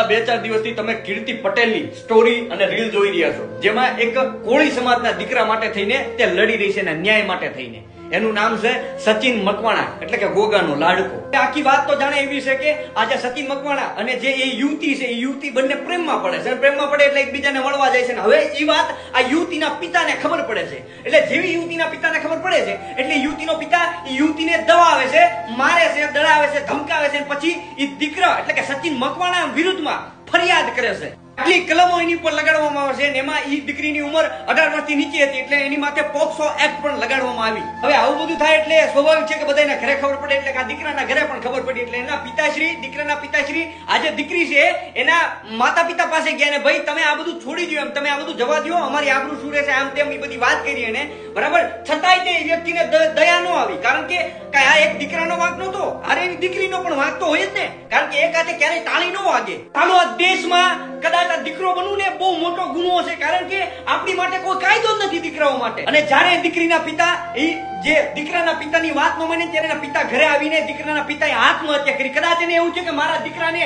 બે ચાર દિવસથી તમે કીર્તિ પટેલની સ્ટોરી અને રીલ જોઈ રહ્યા છો, જેમાં એક કોળી સમાજના દીકરા માટે થઈને તે લડી રહી છે ન્યાય માટે થઈને. એનું નામ છે સચિન મકવાણા, એટલે કે ગોગાનો લાડકો. આખી વાત તો જાણે એવી છે કે આજે સચિન મકવાણા અને જે એ યુવતી છે, એ યુવતી બંને પ્રેમમાં પડે છે. પ્રેમમાં પડે એટલે એકબીજાને મળવા જાય છે. હવે એ વાત આ યુવતીના પિતાને ખબર પડે છે. એટલે જેવી યુવતીના પિતાને ખબર પડે છે, એટલે યુવતીનો પિતા એ યુવતીને દબાવે છે, મારે છે દળાવે છે, ધમકાવે છે. પછી એ દીકરા, એટલે કે સચિન મકવાણા વિરુદ્ધમાં ફરિયાદ કરે છે. આટલી કલમો એની પર લગાડવામાં આવશે એમાં એ દીકરીની ઉંમર અઢાર વર્ષથી નીચે હતી એટલે એની માથે પોક્સો એક્ટ પણ લગાડવામાં આવી. હવે આવું બધું થાય એટલે સ્વાભાવિક છે કે બધાને ઘરે ખબર પડે એટલે આ દીકરાના ઘરે પણ ખબર પડી એટલે એના પિતાશ્રી, દીકરાના પિતાશ્રી, આ જે દીકરી છે, એના માતા પિતા પાસે ગયા ને ભાઈ તમે આ બધું છોડી દો એમ, તમે આ બધું જવા દો અમારી આબરૂ શું રહેશે આમ તેમ એ બધી વાત કરી એને. બરાબર? છતાંય તે વ્યક્તિને દયા ન આવી. કારણ કે કઈ આ એક દીકરાનો વાંક નતો અરે એની દીકરીનો પણ વાંક તો હોય જ ને. કારણ કે એક હાથે ક્યારેય તાળી ન વાગે. ચાલો આ દેશમાં કદાચ આ દીકરો બનવું ને બહુ મોટો ગુનો છે કારણ કે આપણી માટે કોઈ કાયદો જ નથી દીકરાઓ માટે. અને જ્યારે દીકરીના પિતા એ જે દીકરાના પિતાની વાત ન માને ત્યારે પિતા ઘરે આવીને દીકરાના પિતાએ આત્મહત્યા કરી. કદાચ એને એવું છે કે મારા દીકરાને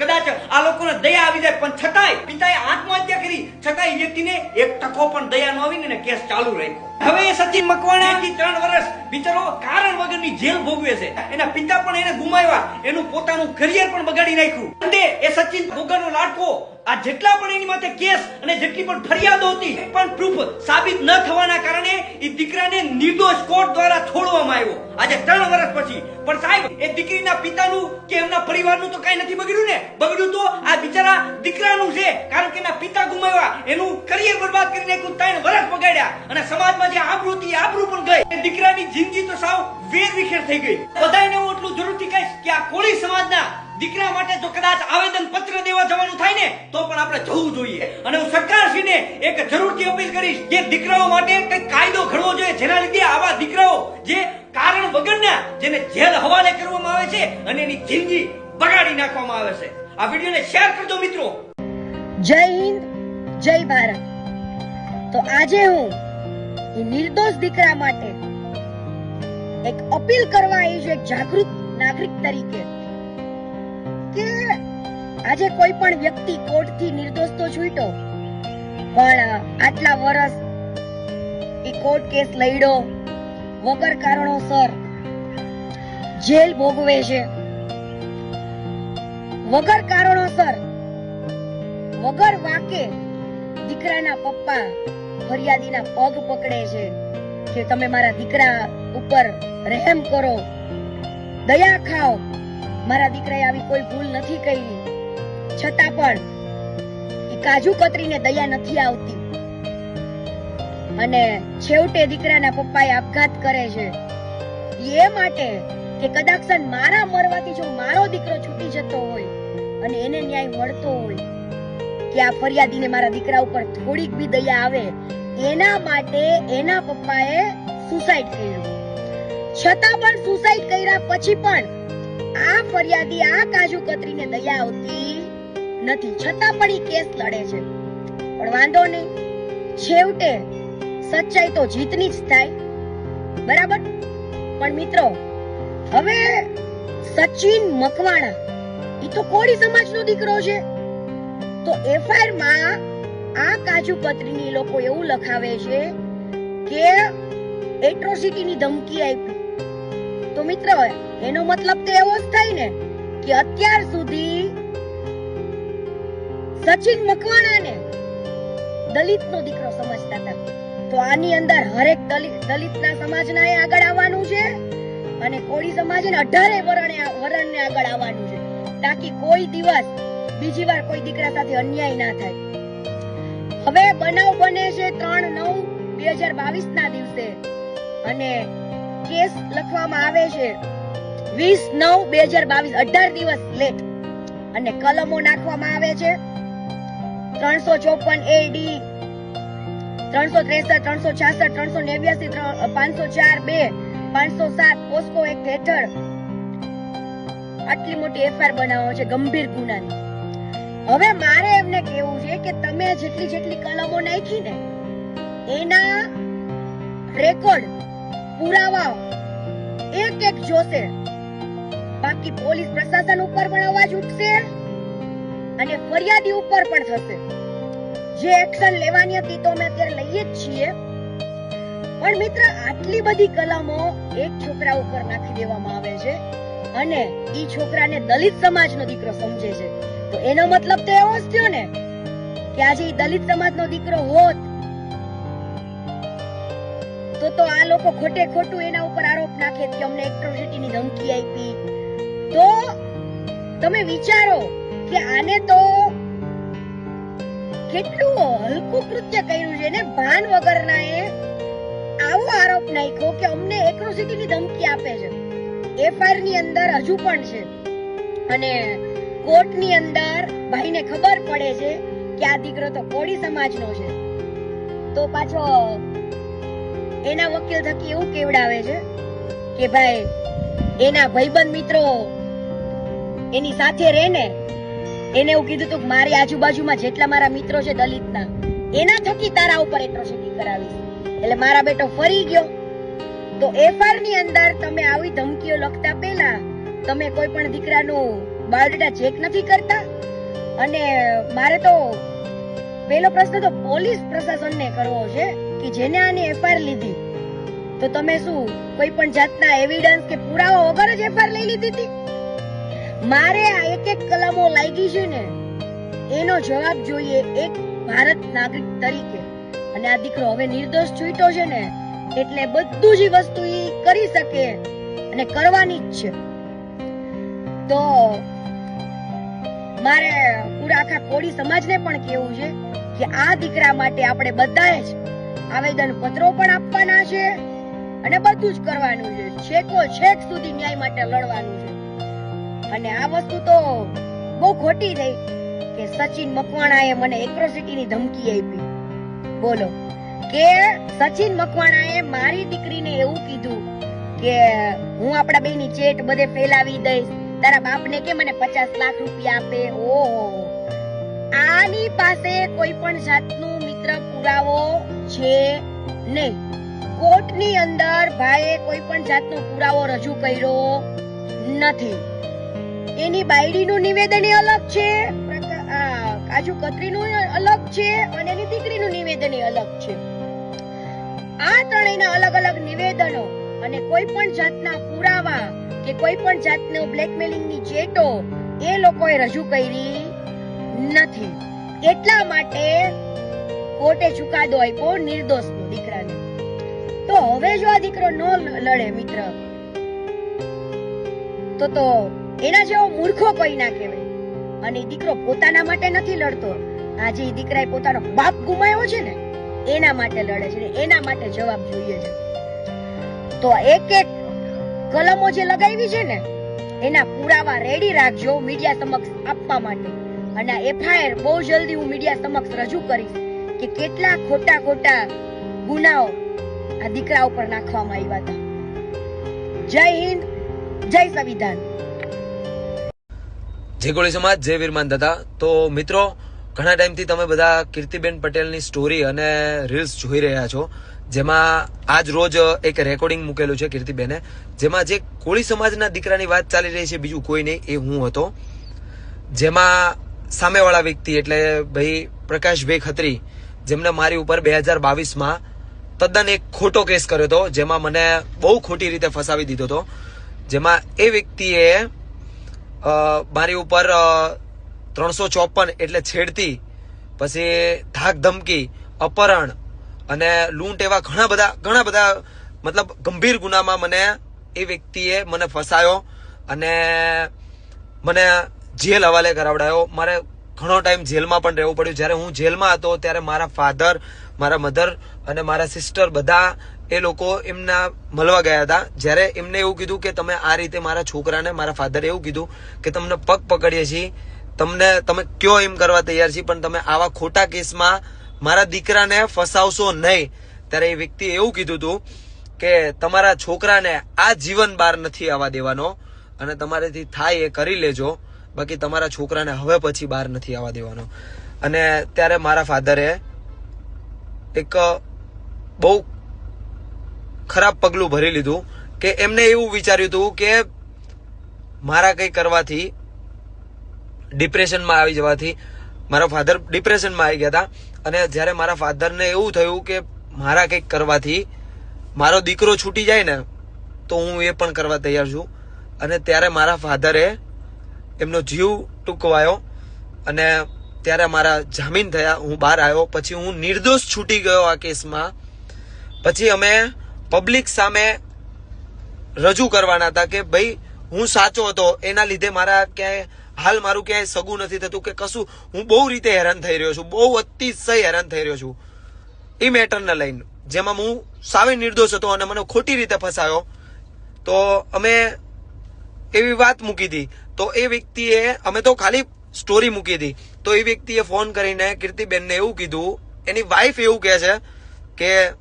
કદાચ આ લોકોને દયા આવી જાય પણ છતાંય પિતાએ આત્મહત્યા કરી. છતાંય વ્યક્તિને એક ટકો પણ દયા ન આવીને ને કેસ ચાલુ રાખ્યો. હવે સચિન મકવાણા થી ત્રણ વર્ષ બિચારો કારણ વગરની જેલ ભોગવે છે. એના પિતા પણ એને ગુમાવ્યા. એનું પોતાનું કરિયર પણ બગાડી નાખ્યું. અને એ સચિન ભોગરનો લાડકો આ જેટલા પણ એની માથે કેસ અને જેટલી પણ ફરિયાદો હતી, પણ પ્રૂફ સાબિત ન થવાના કારણે એ દીકરાને નિર્દોષ કોર્ટ દ્વારા છોડવામાં આવ્યો. આજે ત્રણ વર્ષ પછી. પણ સાહેબ, એ દીકરીના પિતાનું કે એમના પરિવારનું તો કઈ નથી બગડ્યું ને? બગડ્યું તો આ બિચારા દીકરાનું છે. કારણ કે એના પિતા ગુમાવ્યા. એનું કરિયર બરબાદ કરી નાખ્યું ત્રણ વર્ષ બગાડ્યા. અને સમાજમાં જે આબરૂ હતી આબરૂ પણ ગઈ. દીકરાની જિંદગી તો સાવ વેર વિખેર થઈ ગઈ. બધાને હું એટલું જરૂરથી કહીશ કે આ કોળી સમાજના દીકરા માટે જો કદાચ આવેદન પત્ર દેવા જવાનું થાય ને, તો પણ આપણે જવું જોઈએ. અને હું સરકારશ્રીને એક જરૂરથી અપીલ કરીશ કે દીકરાઓ માટે કંઈક કાયદો ઘડવો જોઈએ, જેના લીધે આવા દીકરાઓ જે કારણ વગરના જેને જેલ હવાલે કરવામાં આવે છે અને એની જિંદગી બગાડી નાખવામાં આવે છે. આ વિડીયોને શેર કરજો મિત્રો. જય હિન્દ, જય ભારત. તો આજે હું એ નિર્દોષ દીકરા માટે એક અપીલ કરવા આવી છું એક જાગૃત નાગરિક તરીકે. કે આજે કોઈ પણ વ્યક્તિ કોર્ટથી નિર્દોષ તો છૂટ્યો પણ આટલા વર્ષ એ કોર્ટ કેસ લડ્યો, વગર કારણોસર જેલ ભોગવે છે. વગર કારણોસર, વગર વાકે દીકરાના પપ્પા ફરિયાદીના પગ પકડે છે. કે તમે મારા દીકરા ઉપર રહેમ કરો, દયા ખાઓ. મારા દીકરાએ આવી કોઈ ભૂલ નથી કરી. છતાં પણ એ કાજુ કતરીને દયા નથી આવતી. અને છેવટે દીકરાના પપ્પાએ આપઘાત કરે છે. એ માટે કે કદાચ મારા મરવાથી જો મારો દીકરો છૂટી જતો હોય અને એને ન્યાય મળતો હોય, કે આ ફરિયાદીને મારા દીકરા ઉપર થોડીક બી દયા આવે, એના માટે એના પપ્પાએ સુસાઇડ કર્યું. છતાં પણ સુસાઇડ કર્યા પછી પણ આ ફરિયાદી આ કાજુ કતરીને દયા આવતી નથી. છતાં પણ એ કેસ લડે છે. પણ વાંધો નહીં. છેવટે સચ્ચાઈ તો જીતની જ થાય. બરાબર? પણ મિત્રો, હવે સચિન મકવાણા એ તો કોળી સમાજનો દીકરો છે. તો એફઆઈઆરમાં આ કાજુ કતરીની લોકો એવું લખાવે છે કે એટ્રોસિટીની ધમકી આપી. તો મિત્ર એનો મતલબ તો એવો જ થાય ને કે અત્યાર સુધી સચિન મકવાણાને દલિતનો દીકરો સમજતા હતા. તો આની અંદર હરેક દલિત, દલિતના સમાજના એ આગળ આવવાનું છે અને કોળી સમાજને અઢારે વરણે વરણને આગળ આવવાનું છે. તાકી કોઈ દિવસ, બીજી વાર કોઈ દીકરા સાથે અન્યાય ના થાય. હવે બનાવ બને છે ત્રણ નવ બે હજાર બાવીસ ના દિવસે અને કેસ લખવામાં આવે છે વીસ નવ બે હજાર બાવીસ અઢાર દિવસ લેટ અને કલમો નાખવામાં આવે છે. ત્રણસો ચોપન એ ડી ત્રણસો ત્રેસઠ, ત્રણસો છાસઠ, ત્રણસો નેવ્યાસી પાંચસો ચાર બે, પાંચસો સાત, પોસ્કો એક હેઠળ. આટલી મોટી એફઆઈઆર બનાવો છે, ગંભીર ગુનાની. હવે મારે એમને કેવું છે કે તમે જેટલી જેટલી કલમો નાખી ને, એના રેકોર્ડ પુરાવા એક એક જોશે. બાકી પોલીસ પ્રશાસન ઉપર પણ અવાજ ઉઠશે અને ફરિયાદી ઉપર પણ થશે. જે એક્શન લેવાની હતી તો અમે અત્યારે લઈએ જ છીએ. પણ મિત્ર, આટલી બધી કલમો એક છોકરા ઉપર નાખી દેવામાં આવે છે અને ઈ છોકરાને દલિત સમાજનો દીકરો સમજે છે. તો એનો મતલબ તો એવો જ થયો ને કે આજે દલિત સમાજનો દીકરો હોત, તો તો આ લોકો ખોટે ખોટું એના ઉપર આરોપ નાખે કે અમને એટ્રોસિટીની ધમકી આપી તો તમે વિચારો કે આને તો કેટલું હલકું કૃત્ય કર્યું છે ને? ભાન વગરના એ આવો આરોપ નાખ્યો કે અમને એટ્રોસિટીની ધમકી આપે છે. એફઆઈઆરની અંદર હજુ પણ છે. અને કોર્ટની અંદર ભાઈને ખબર પડે છે કે આ દીકરો તો કોળી સમાજનો છે. તો પાછો એના વકીલ થકી એવું કેવડાવે છે કે ભાઈ, એના ભાઈબંધ મિત્રો એની સાથે રહે ને એને એવું કીધું તું મારી આજુબાજુમાં જેટલા મારા મિત્રો છે દલિતના, એના થકી તારા ઉપર એટ્રોસિટી કરાવીશ. એટલે મારા બેટો ફરી ગયો. તો એફઆરની અંદર તમે આવી ધમકીઓ લખતા પહેલા તમે કોઈ પણ દીકરાનું બાયોડેટા ચેક નથી કરતા? અને મારે તો પહેલો પ્રશ્ન તો પોલીસ પ્રશાસનને કરવો છે કે જેને આની એફઆર લીધી. તો તમે શું કોઈ પણ જાતના એવિડન્સ કે પુરાવા વગર જ એફઆર લઈ લીધી હતી? મારે આ એક એક કલમો લાગી છે ને, એનો જવાબ જોઈએ એક ભારત નાગરિક તરીકે. અને આ દીકરો હવે નિર્દોષ છૂટ્યો છે ને, એટલે બધું જ વસ્તુ એ કરી શકે અને કરવાની જ છે. તો મારે પૂરા આખા કોળી સમાજને પણ કેવું છે કે આ દીકરા માટે આપણે બધાએ જ આવેદન પત્રો પણ આપવાના છે અને બધું જ કરવાનું છે. છેકો છેક સુધી ન્યાય માટે લડવાનું છે. અને આ વસ્તુ તો બહુ ખોટી થઈ કે સચિન મકવાણાએ મને એટ્રોસિટીની ધમકી આપી. બોલો, કે સચિન મકવાણાએ મારી દીકરીને એવું કીધું કે હું આપણા બેની ચેટ બધે ફેલાવી દઈશ, તારા બાપને કે મને પચાસ લાખ રૂપિયા આપે? ઓહો. આની પાસે કોઈ પણ જાતનું મિત્ર પુરાવો છે નહીં. કોર્ટની અંદર ભાઈએ કોઈ પણ જાતનો પુરાવો રજૂ કર્યો નથી. એની બાયડીનું નિવેદન અલગ છે. કાજુ કતરીનું અલગ છે અને એની દીકરીનું નિવેદન અલગ છે. આ ત્રણેયના અલગ અલગ નિવેદનો અને કોઈ પણ જાતના પુરાવા કે કોઈ પણ જાતનો બ્લેકમેલિંગની ચેટો એ લોકોએ રજૂ કરી નથી. એટલા માટે કોર્ટે ચુકાદો આપ્યો નિર્દોષનો દીકરાને. તો હવે જો આ દીકરો ન લડે મિત્ર, તો તો એના જેવો મૂર્ખો કોઈ ના કહેવાય. અને એ દીકરો પોતાના માટે નથી લડતો. આજે એ દીકરાએ પોતાનો બાપ ગુમાવ્યો છે ને, એના માટે લડે છે ને, એના માટે જવાબ જોઈએ છે. તો એક એક કલમો જે લગાવી છે ને, એના પુરાવા રેડી રાખજો મીડિયા સમક્ષ આપવા માટે. અને એફઆઈઆર બહુ જલ્દી હું મીડિયા સમક્ષ રજૂ કરીશ કે કેટલા ખોટા ખોટા ગુનાઓ આ દીકરા ઉપર નાખવામાં આવ્યા હતા. જય હિન્દ, જય સંવિધાન. જય કોળી સમાજ, જય વીરમાન દાદા. તો મિત્રો, ઘણા ટાઈમથી તમે બધા કીર્તિબેન પટેલની સ્ટોરી અને રીલ્સ જોઈ રહ્યા છો, જેમાં આજ રોજ એક રેકોર્ડિંગ મૂકેલું છે કીર્તિબેને, જેમાં જે કોળી સમાજના દીકરાની વાત ચાલી રહી છે, બીજું કોઈ નહીં, એ હું હતો. જેમાં સામેવાળા વ્યક્તિ એટલે ભાઈ પ્રકાશભાઈ ખત્રી, જેમને મારી ઉપર બે હજાર બાવીસમાં તદ્દન એક ખોટો કેસ કર્યો હતો, જેમાં મને બહુ ખોટી રીતે ફસાવી દીધો હતો. જેમાં એ વ્યક્તિએ મારી ઉપર ત્રણસો ચોપન એટલે છેડતી, પછી ધાક ધમકી, અપહરણ અને લૂંટ એવા ઘણા બધા ઘણા બધા, મતલબ ગંભીર ગુનામાં મને એ વ્યક્તિએ મને ફસાયો અને મને જેલ હવાલે કરાવડાયો. મારે ઘણો ટાઈમ જેલમાં પણ રહેવું પડ્યું. જ્યારે હું જેલમાં હતો, ત્યારે મારા ફાધર મારા મધર અને મારા સિસ્ટર બધા એ લોકો એમના મળવા ગયા હતા. જ્યારે એમને એવું કીધું કે તમે આ રીતે મારા છોકરાને, મારા ફાધરે એવું કીધું કે તમને પગ પકડીએ છીએ, તમને, તમે કયો એમ કરવા તૈયાર છીએ, પણ તમે આવા ખોટા કેસમાં મારા દીકરાને ફસાવશો નહીં. ત્યારે એ વ્યક્તિએ એવું કીધું હતું કે તમારા છોકરાને આ જીવન બહાર નથી આવવા દેવાનો અને તમારેથી થાય એ કરી લેજો. બાકી તમારા છોકરાને હવે પછી બહાર નથી આવવા દેવાનો. અને ત્યારે મારા ફાધરે એક બહુ ખરાબ પગલું ભરી લીધું કે એમને એવું વિચાર્યું હતું કે મારા કંઈ કરવાથી ડિપ્રેશનમાં આવી જવાથી મારા ફાધર ડિપ્રેશનમાં આવી ગયા હતા. અને જ્યારે મારા ફાધરને એવું થયું કે મારા કંઈક કરવાથી મારો દીકરો છૂટી જાય ને, તો હું એ પણ કરવા તૈયાર છું. અને ત્યારે મારા ફાધરે એમનો જીવ ટૂંકવાયો અને ત્યારે મારા જામીન થયા. હું બહાર આવ્યો. પછી હું નિર્દોષ છૂટી ગયો આ કેસમાં. પછી અમે પબ્લિક સામે રજૂ કરવાના હતા કે ભાઈ, હું સાચો હતો. એના લીધે મારા ક્યાંય હાલ મારું ક્યાંય સગું નથી થતું કે કશું. હું બહુ રીતે હેરાન થઈ રહ્યો છું. બહુ અતિશય હેરાન થઈ રહ્યો છું. એ મેટરને લઈને. જેમાં હું સાવે નિર્દોષ હતો અને મને ખોટી રીતે ફસાયો. તો અમે એવી વાત મૂકી હતી તો એ વ્યક્તિએ અમે તો ખાલી સ્ટોરી મૂકી હતી. તો એ વ્યક્તિએ ફોન કરીને કીર્તિબેનને એવું કીધું, એની વાઈફ એવું કહે છે કે,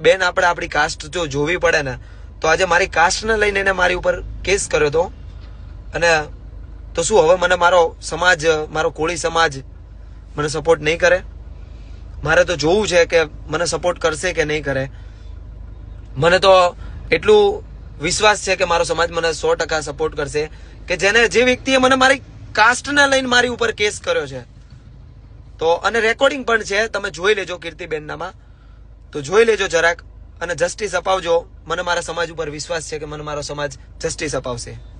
બેન, આપણે આપણી કાસ્ટ જો જોવી પડે ને, તો આજે મારી કાસ્ટને લઈને એને મારી ઉપર કેસ કર્યો હતો. અને તો શું હવે મને મારો સમાજ, મારો કોળી સમાજ મને સપોર્ટ નહીં કરે? મારે તો જોવું છે કે મને સપોર્ટ કરશે કે નહીં કરે? મને તો એટલું વિશ્વાસ છે કે મારો સમાજ મને સો ટકા સપોર્ટ કરશે કે જેને જે વ્યક્તિએ મને મારી કાસ્ટને લઈને મારી ઉપર કેસ કર્યો છે. તો અને રેકોર્ડિંગ પણ છે, તમે જોઈ લેજો કીર્તિબેનનામાં તો જોઈ લેજો જરાક અને જસ્ટિસ અપાવજો. મને મારા સમાજ ઉપર વિશ્વાસ છે કે મને મારો સમાજ જસ્ટિસ અપાવશે.